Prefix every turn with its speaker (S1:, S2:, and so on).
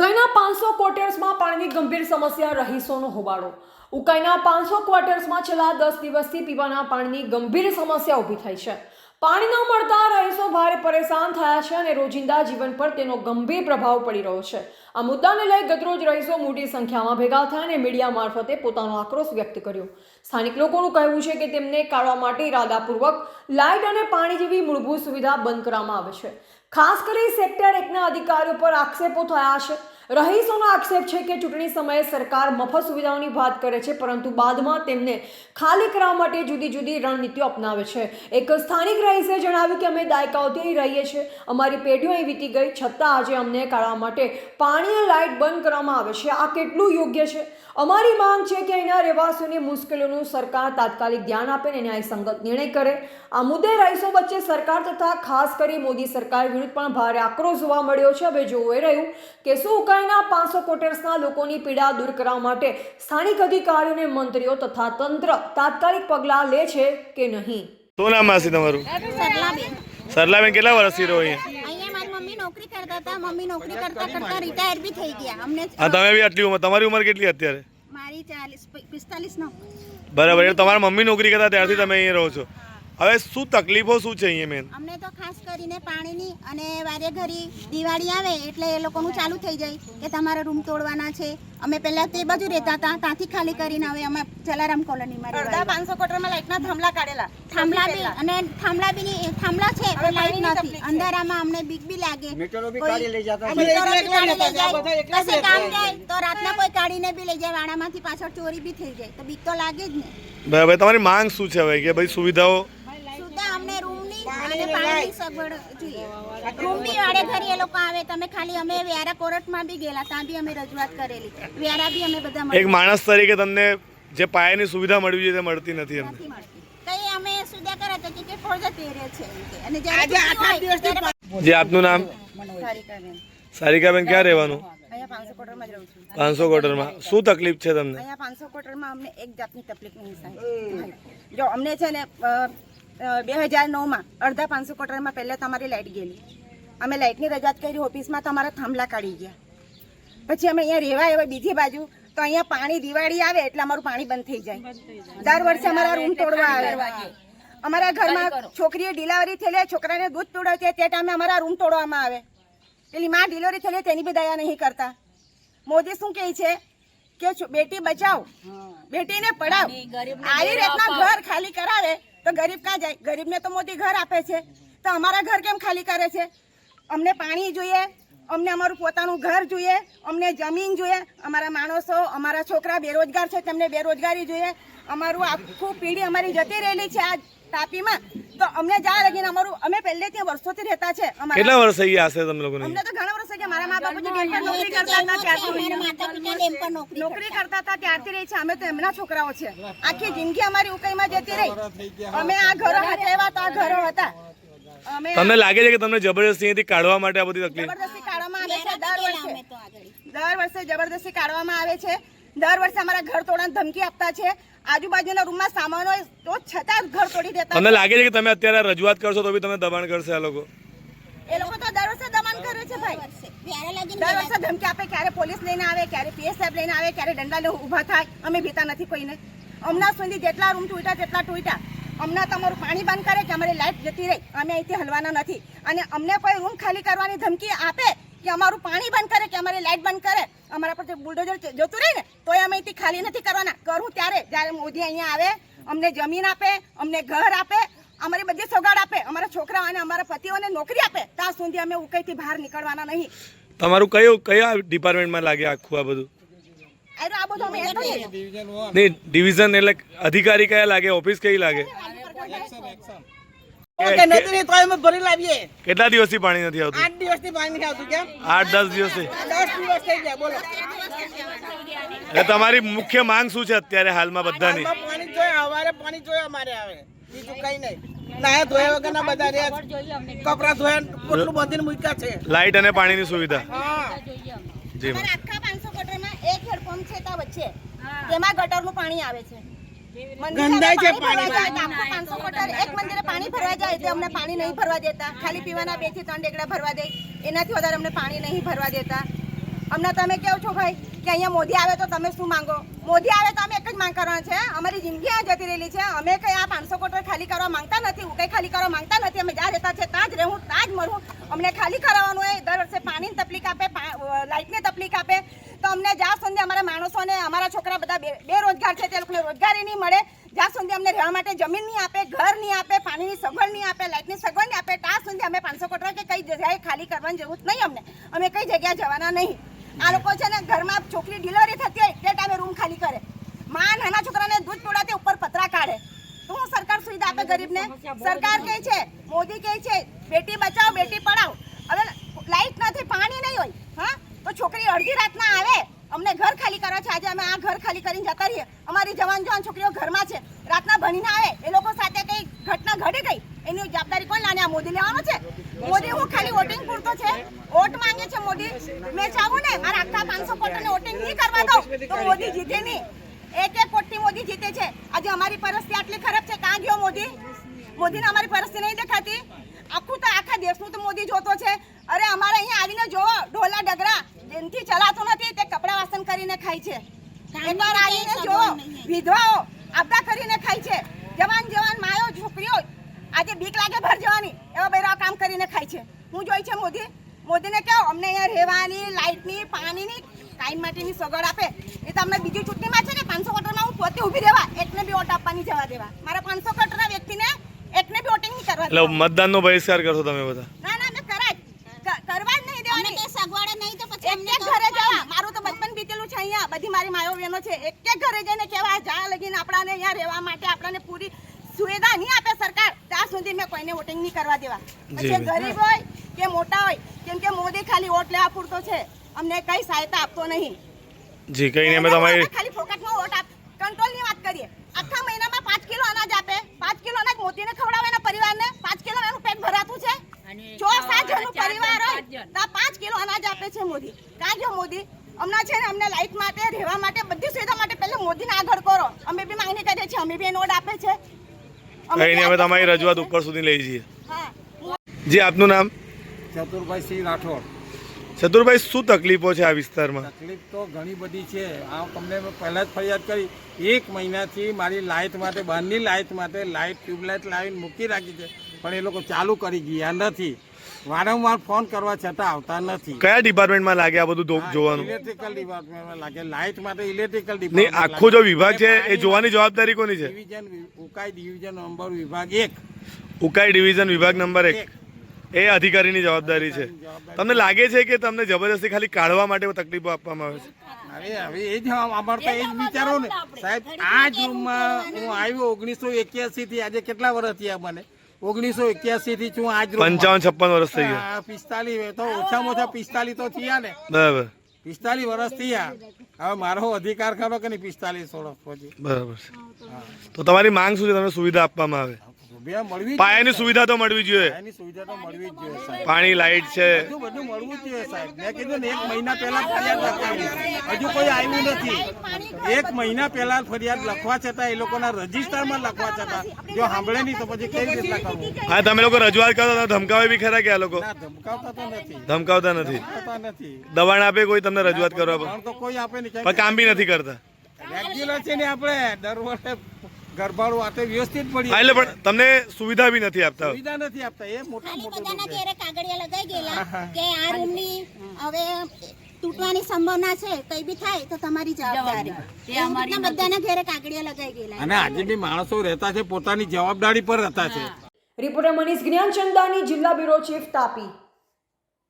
S1: ઉકાઈના પાંચસો ક્વાર્ટર્સમાં પાણીની ગંભીર સમસ્યા રહીશોનો હોબાળો. ઉકાઈના પાંચસો ક્વાર્ટર્સમાં છેલ્લા દસ દિવસથી પીવાના પાણીની ગંભીર સમસ્યા ઊભી થઈ છે. પાણી ન મળતા રહીશો ભારે પરેશાન થયા છે અને રોજિંદા જીવન પર તેનો ગંભીર પ્રભાવ પડી રહ્યો છે. આ મુદ્દાને લઈ ગતરોજ રહીશો મોટી સંખ્યામાં ભેગા થયા અને મીડિયા મારફતે પોતાનો આક્રોશ વ્યક્ત કર્યો. સ્થાનિક લોકોનું કહેવું છે કે તેમને કાઢવા માટે ઇરાદાપૂર્વક લાઇટ અને પાણી જેવી મૂળભૂત સુવિધા બંધ કરવામાં આવે છે. ખાસ કરી સેક્ટર એકના અધિકારીઓ પર આક્ષેપો થયા છે. રહીશોનો આક્ષેપ છે કે ચૂંટણી સમયે સરકાર મફત સુવિધાઓની વાત કરે છે, પરંતુ બાદમાં તેમને ખાલી કરવા માટે જુદી જુદી રણનીતિઓ અપનાવે છે. એક સ્થાનિક રહીશે જણાવ્યું કે અમે દાયકાઓથી અહીં રહીએ છીએ. અમારી પેઢીઓ અહીં વીતી ગઈ, છતાં આજે અમને કાઢવા માટે પાણી અને લાઇટ બંધ કરવામાં આવે છે. આ કેટલું યોગ્ય છે? અમારી માંગ છે કે અહીંના રહેવાસીઓની મુશ્કેલીઓનું સરકાર તાત્કાલિક ધ્યાન આપે અને ન્યાયસંગત નિર્ણય કરે. આ મુદ્દે રહીશો વચ્ચે સરકાર તથા ખાસ કરી મોદી સરકાર વિરુદ્ધ પણ ભારે આક્રોશ જોવા મળ્યો છે. હવે જોવાઈ રહ્યું કે શું ઉકાઈના પાંચસો કોટેર્સના લોકોની પીડા દૂર કરવા માટે સ્થાનિક અધિકારીઓને મંત્રીઓ તથા તંત્ર તાત્કાલિક પગલાં લે છે કે નહીં?
S2: શું નામ માસી તમારું?
S3: સરલાબેન
S2: સરલાબેન કેટલા વર્ષથી રહો અહીંયા?
S3: અહીંયા મારી નોકરી કરતા મમ્મી નોકરી કરતા કરતા રિટાયર બી થઈ ગયા. અમને
S2: હા તમે બી આટલી ઉંમર તમારી ઉંમર કેટલી અત્યારે?
S3: મારી ચાલીસ પિસ્તાલીસ નો.
S2: બરાબર તમારા મમ્મી નોકરી કરતા ત્યારથી તમે અહીંયા રહો છો. હવે શું તકલીફો શું છે અહીંયા મેન
S3: અમને તો ખાસ કરીને પાણીની અને વારે ઘરી દિવાળી આવે એટલે એ લોકોનું ચાલુ થઈ જાય કે તમારા રૂમ તોડવાના છે. અમે પહેલા તે બાજુ રહેતા હતા ત્યાંથી ખાલી કરીને હવે અમે જલારામ કોલોનીમાં
S4: અડધા
S3: રહેવા
S4: પાંચસો કોટરમાં લાઈટના થાંભલા કાઢેલા.
S3: થાંભલા બી અને થાંભલા બી થાંભલા છે પણ લાઈટ નથી. અંધારામાં અમને બીક બી લાગે.
S5: મીટરો બી કાઢી લઈ જતા
S3: કશે કામ જાય તો રાતના કોઈ કાઢીને બી લઈ જાય વાડામાંથી પાછળ ચોરી બી થઈ જાય. તો બીક તો લાગે જ ને.
S2: બરાબર તમારી માંગ શું છે હવે? કે ભાઈ સુવિધાઓ
S3: અને પાણીની સગવડ જોઈએ. રૂમ વાડે ઘરે એ લોકો આવે તમે ખાલી અમે વ્યારા કોર્ટમાં બી ગયેલા ત્યાં બી અમે રજૂઆત કરેલી. વ્યારા બી અમે બધા
S2: એક માણસ તરીકે તમને જે પાયાની સુવિધા મળવી જોઈએ તે મળતી નથી અમને
S3: કઈ અમે સુધા કરે તો કે ફોર જતી રહે છે અને
S4: આજે આઠ આઠ દિવસથી
S2: જે આપનું નામ?
S4: સારિકાબેન.
S2: સારિકાબેન ક્યાં રહેવાનું?
S4: પાંચસો કોટરમાં જ રહું છું.
S2: પાંચસો ક્વાર્ટરમાં શું તકલીફ છે તમને?
S4: પાંચસો કોટરમાં અમને એક જાતની તકલીફ નહીં થાય. જો અમને છે ને બે હજાર નવમાં અડધા પાંચસો કોટરમાં પહેલાં તમારી લાઇટ ગયેલી. અમે લાઇટની રજૂઆત કરી ઓફિસમાં તમારા થાંભલા કાઢી ગયા. પછી અમે અહીંયા રહેવા આવ્યા બીજી બાજુ તો અહીંયા પાણી દિવાળી આવે એટલે અમારું પાણી બંધ થઈ જાય. દર વર્ષે અમારા રૂમ તોડવા આવે. અમારા ઘરમાં છોકરીએ ડિલિવરી થયેલી છોકરાને દૂધ તોડાવતી તે ટાઈમે અમારા રૂમ તોડવામાં આવે. પેલી માં ડિલિવરી થયેલી તેની બી દયા નહીં કરતા. મોદી શું કહે છે? કે બેટી બચાવ. બેટીને પડાવ આવી રીતના ઘર ખાલી કરાવે. તો ગરીબ કાં જાય? ગરીબને તો મોદી ઘર આપે છે. તો અમારા ઘર કેમ ખાલી કરે છે? અમને પાણી જોઈએ, અમને અમારું પોતાનું ઘર જોઈએ, અમને જમીન જોઈએ. અમારા માણસો, અમારા છોકરા બેરોજગાર છે, તેમને બેરોજગારી જોઈએ. અમારું આખું પેઢી અમારી જતી રહેલી છે આ તાપીમાં. તો અમને જ્યાં લગીને અમારું અમે પહેલેથી વર્ષોથી રહેતા છે
S2: કેટલા વર્ષ થઈ ગયા હશે તમે લોકોને?
S4: અમને તો ઘણા વર્ષ થઈ ગયા. મારા મા બાપુ ડેમ પર નોકરી કરતા હતા ત્યારથી
S3: નોકરી
S4: નોકરી કરતા. હતા ત્યારથી રહી છે. અમે તો એમના છોકરાઓ છે. આખી જિંદગી અમારી ઉકાઈમાં જતી રહી. અમે આ ઘરો હટાવ્યા તો આ ઘરો હતા. અમે
S2: તમને લાગે છે કે તમને જબરદસ્તી અહીંથી કાઢવા માટે આ બધી તકલીફ?
S4: જબરદસ્તી કાઢવામાં આવે છે. દર વર્ષે
S3: અમે તો આગળ.
S4: દર વર્ષે જબરદસ્તી કાઢવામાં આવે છે. દર વર્ષે અમારા ઘર તોડવાની ધમકી આપતા છે. આજુબાજુના રૂમમાં સામાન હોય તો છતાં ઘર તોડી દેતા
S2: તમને લાગે છે કે તમે અત્યારે રજૂઆત કરશો તો બી તમે દબાણ કરશે આ લોકો?
S4: એ લોકો તો દર વર્ષે દબાણ કરે છે ભાઈ. દર વર્ષે. ધમકી આપે ક્યારે પોલીસ લઈને આવે ક્યારે પીએસ સાહેબ લઈને આવે ક્યારે દંડા લઈને ઊભા થાય. અમે ભીતા નથી કોઈને. હમણાં સુધી જેટલા રૂમ તૂટ્યા તેટલા તૂટ્યા. અમને તમારું પાણી બંધ કરે કે અમારી લાઈટ જતી રહી. અમે અહીંથી હલવાના નથી. અને અમને કોઈ રૂમ ખાલી કરવાની ધમકી આપે કે અમારું પાણી બંધ કરે કે અમારી લાઇટ બંધ કરે અમારા પર બુલડોઝર જતું રહે ને તોય અમે અહીંથી ખાલી નથી કરવાના. કરું ત્યારે જ્યારે મોદી અહીંયા આવે અમને જમીન આપે અમને ઘર આપે અમારી બધી સગાડ આપે અમારા છોકરા અને અમારા પતિઓને નોકરી આપે ત્યાં સુધી અમે ઉકઈથી બહાર નીકળવાના નહીં.
S2: તમારું કયું કયા ડિપાર્ટમેન્ટમાં લાગે આખું આ બધું?
S4: અરે આ બધું અમે
S2: નહીં ડિવિઝન એટલે અધિકારી કયા લાગે ઓફિસ કઈ લાગે?
S6: ઓકે નથી તોય અમે ભરી લાવીએ.
S2: કેટલા દિવસથી પાણી નથી આવતું?
S6: આઠ દિવસથી પાણી નથી આવતું કેમ?
S2: આઠ દસ દિવસથી?
S6: દસ દિવસ થઈ ગયા બોલો.
S2: એટલે તમારી મુખ્ય માંગ શું છે અત્યારે હાલમાં બધાની?
S6: પાણી જોઈએ અમારે પાણી જોઈએ અમારે આવે. બીજું કઈ નહીં. નાયા ધોયા વગરના બધા રહ્યા છે. ધોયા કેટલું બધીને મૂક્યા છે.
S2: લાઇટ અને પાણીની સુવિધા? જી
S4: આખા પાંચસો ગટરમાં એક હેડપંપ છે ત્યાં વચ્ચે. તેમાં ગટરનું પાણી આવે છે. મંદિરે
S6: છે
S4: પાણી ભરવા જાય તો આખું 500 ગટર એક મંદિરે પાણી ભરવા જાય એટલે અમને પાણી નહીં ભરવા દેતા. ખાલી પીવાના બેથી ત્રણ ડેકડા ભરવા દે. એનાથી વધારે અમને પાણી નહીં ભરવા દેતા. અમને તમે કેવો છો ભાઈ? કે અહીંયા મોદી આવે તો તમે શું માંગો? મોદી આવે તો અમે એક જ માંગ કરવાના છે અમારી જિંદગી આ જતી રહેલી છે. અમે કંઈ આ પાંચસો કોટર ખાલી કરવા માંગતા નથી હું કંઈ ખાલી કરવા માંગતા નથી. અમે જ્યાં રહેતા છે ત્યાં જ રહેવું ત્યાં જ મરવું અમને ખાલી કરાવવાનું હોય. દર વર્ષે પાણીની તકલીફ આપે લાઇટની તકલીફ આપે. તો અમને જ્યાં સુધી અમારા માણસોને અમારા છોકરા બધા બે- બેરોજગાર છે તે લોકોને રોજગારી નહીં મળે જ્યાં સુધી અમને રહેવા માટે જમીન નહીં આપે ઘર નહીં આપે પાણીની સગવડ નહીં આપે લાઇટની સગવડ નહીં આપે ત્યાં સુધી અમે પાંચસો કોટરા કે કઈ જગ્યાએ ખાલી કરવાની જરૂર નહીં અમને. અમે કઈ જગ્યાએ જવાના નહીં. આ લોકો છે ને ઘરમાં છોકરી ડિલિવરી થતી હોય તે ટાઈમે રૂમ ખાલી કરે. માં નાના છોકરાને દૂધ પીવડાવતી ઉપર પતરા કાઢે. તો સરકાર સુવિધા આપે ગરીબને? સરકાર કહે છે મોદી કહે છે બેટી બચાવો બેટી પઢાઓ હવે લાઈટ નથી પાણી નહીં હોય હા તો છોકરી અડધી રાતના આવે અમને ઘર આજે અમે આ ઘર ખાલી કરીને જતા રહીએ. અમારી જવાન જવાન છોકરીઓ ઘરમાં છે. રાતના ભણીને આવે, એ લોકો સાથે કંઈ ઘટના ઘડી ગઈ, એની જવાબદારી કોણ લાને આ મોદી લેવાનો છે? મોદી હું ખાલી વોટિંગ પૂરતો છે? વોટ માંગે છે મોદી? મેં ચાહું ને, મારા આખા પાંચસો કોટને વોટિંગ નહીં કરવા દઉં, તો મોદી જીતે નહીં. એક એક કોટી મોદી જીતે છે. આજે અમારી પરિસ્થિતિ આટલી ખરાબ છે કાં ગયો મોદી? મોદીને અમારી પરિસ્થિતિ નહીં દેખાતી? આખું તો આખા દેશનું તો મોદી જોતો છે. અરે અમારે અહીંયા આવીને જોવો ઢોલા ડગરા જેનથી ચલાતો નથી, તે કપડા વાસણ કરીને ખાય છે. એકવાર આવીને જોવો વિધવાઓ આપડા કરીને ખાય છે. જવાન જવાન માયો છોકરીઓ આજે બીક લાગે ભર જવાની એવા બેરા કામ કરીને ખાય છે. હું જોઈ છે મોદી મોદીને કહો અમને અહીંયા રહેવાની લાઇટની પાણીની ટાઈમ માટેની સગવડ આપે. એ તો અમને બીજી ચૂંટણીમાં છે ને પાંચસો કટરમાં હું પોતે ઊભી રહેવા એકને બી વોટ આપવાની જવા દેવા. મારા પાંચસો કટરના વ્યક્તિને એકને બી વોટિંગ નહીં કરવા.
S2: મતદાનનો બહિષ્કાર કરશો તમે બધા
S4: ના ના મેં કરા જ ક- કરવા જ નહીં
S3: અમને
S4: દેવાની
S3: કઈ સગવડ નહીં તો પછી
S4: એક
S3: અમને
S4: એક ઘરે જવા મારું તો બચપન બીતેલું છે અહીંયા બધી મારી માયો બહેનો છે એક એક જઈને જા લગીને આપણાને અહીંયા રહેવા માટે આપણને પૂરી સુવિધા નહીં આપે સરકાર. ત્યાં સુધી મેં કોઈને વોટિંગ નહીં કરવા દેવા. પછી ગરીબ હોય કે મોટા હોય કેમ કે મોદી ખાલી વોટ લેવા પૂરતો છે. અમને કઈ સહાયતા આપતો નહીં.
S2: જી કહીને અમે તમારી
S4: ખાલી ફોકટમાં વોટ આપ કંટ્રોલની વાત કરીએ. આખા મહિનામાં પાંચ કિલો અનાજ આપે. પાંચ કિલો અનાજ મોદીને ખવડાવે એના પરિવારને. પાંચ કિલો એનું પેટ ભરાતું છે. જો સાત જણનું પરિવાર હોય તો આ પાંચ કિલો અનાજ આપે છે મોદી. કાં ગયો મોદી હમણાં છે ને અમને લાઈટ માટે રહેવા માટે બધી સુવિધા માટે પહેલા મોદીને આગળ કરો અમે બી માંગણી કરીએ છીએ અમે બી નોટ આપે છે અમે
S2: કહીને અમે તમારી રજૂઆત ઉપર સુધી લઈ જઈએ.
S4: હા.
S2: જી આપનું નામ?
S5: ચતુરભાઈ સિંહ રાઠોડ.
S2: ચતુરભાઈ શું તકલીફો છે આ વિસ્તારમાં?
S5: તકલીફ તો ઘણી બધી છે. આ તમને મેં પહેલાં જ ફરિયાદ કરી. એક મહિનાથી મારી લાઇટ માટે બહારની લાઇટ માટે લાઇટ ટ્યુબલાઇટ લાવીને મૂકી રાખી છે. પણ એ લોકો ચાલુ કરી ગયા નથી. વારંવાર ફોન કરવા છતાં આવતા નથી.
S2: કયા ડિપાર્ટમેન્ટમાં લાગે આ બધું જોવાનું?
S5: ઇલેક્ટ્રિકલ ડિપાર્ટમેન્ટમાં લાગે. લાઇટ માટે ઇલેક્ટ્રિકલ ડિપાર્ટમેન્ટ
S2: આખો જો વિભાગ છે એ જોવાની જવાબદારી કોની છે?
S5: ડિવિઝન ઉકાઈ ડિવિઝન નંબર વિભાગ એક.
S2: ઉકાઈ ડિવિઝન વિભાગ નંબર એક. એ અધિકારીની જવાબદારી છે. તમને લાગે છે કે તમને જબરદસ્તી ખાલી કાઢવા માટે તકલીફો આપવામાં આવે છે?
S5: અરે હવે એ જ અમારે તો એ જ વિચારો ને. સાહેબ આ જ રૂમમાં હું આવ્યો ઓગણીસો એક્યાસી થી. આજે કેટલા વર્ષ થયા મને? ઓગણીસો એક્યાસી થી છું આજ
S2: પંચાવન છપ્પન વર્ષ થઈ ગયા.
S5: આ પિસ્તાલીસ તો ઓછામાં ઓછા પિસ્તાલીસ તો થયા ને.
S2: બરાબર.
S5: પિસ્તાલીસ વર્ષ થયા. હવે મારો અધિકાર ખરો કે નહીં? પિસ્તાલીસ વર્ષ પછી.
S2: બરાબર તો તમારી માંગ શું છે? તમને સુવિધા આપવામાં આવે. પાયાની સુવિધા તો મળવી જોઈએ.
S5: પાયાની સુવિધા તો મળવી જ જોઈએ સાહેબ.
S2: પાણી લાઇટ છે.
S5: બધું બધું મળવું જ જોઈએ સાહેબ. મેં કીધું ને એક મહિના પહેલા ફરિયાદ લખાવી. હજુ કોઈ આવ્યું નથી. એક મહિના પહેલા ફરિયાદ લખવા છતાં એ લોકોના રજીસ્ટરમાં લખવા છતાં જો સાંભળે નહીં તો પછી કેવી રીતે
S2: હા તમે લોકો રજૂઆત કરો તો ધમકાવે બી ખરા કે આ લોકો?
S5: ધમકાવતા તો નથી.
S2: ધમકાવતા નથી.
S5: નથી.
S2: દબાણ આપે કોઈ તમને રજૂઆત કરવા
S5: પણ કોઈ આપે નહીં
S2: પણ કામ બી નથી કરતા.
S5: રેગ્યુલર છે ને આપણે દર વર્ષે ગરબાડું આતે વ્યવસ્થિત પડી
S2: એટલે પણ તમને સુવિધા બી નથી આપતા.
S5: સુવિધા નથી આપતા. એ મોટા મોટા
S3: ઘેરે કાગળિયા લગાઈ ગયેલા કે આ રૂમની હવે તૂટવાની સંભાવના છે કઈ બી થાય તો તમારી જવાબદારી. બધાના ઘેરે કાગળિયા લગાઈ ગયેલા.
S5: અને આજે બી માણસો રહેતા છે પોતાની જવાબદારી પર રહેતા છે.
S1: રિપોર્ટર મનીષ જ્ઞાનચંદાની જિલ્લા બ્યુરો ચીફ તાપી.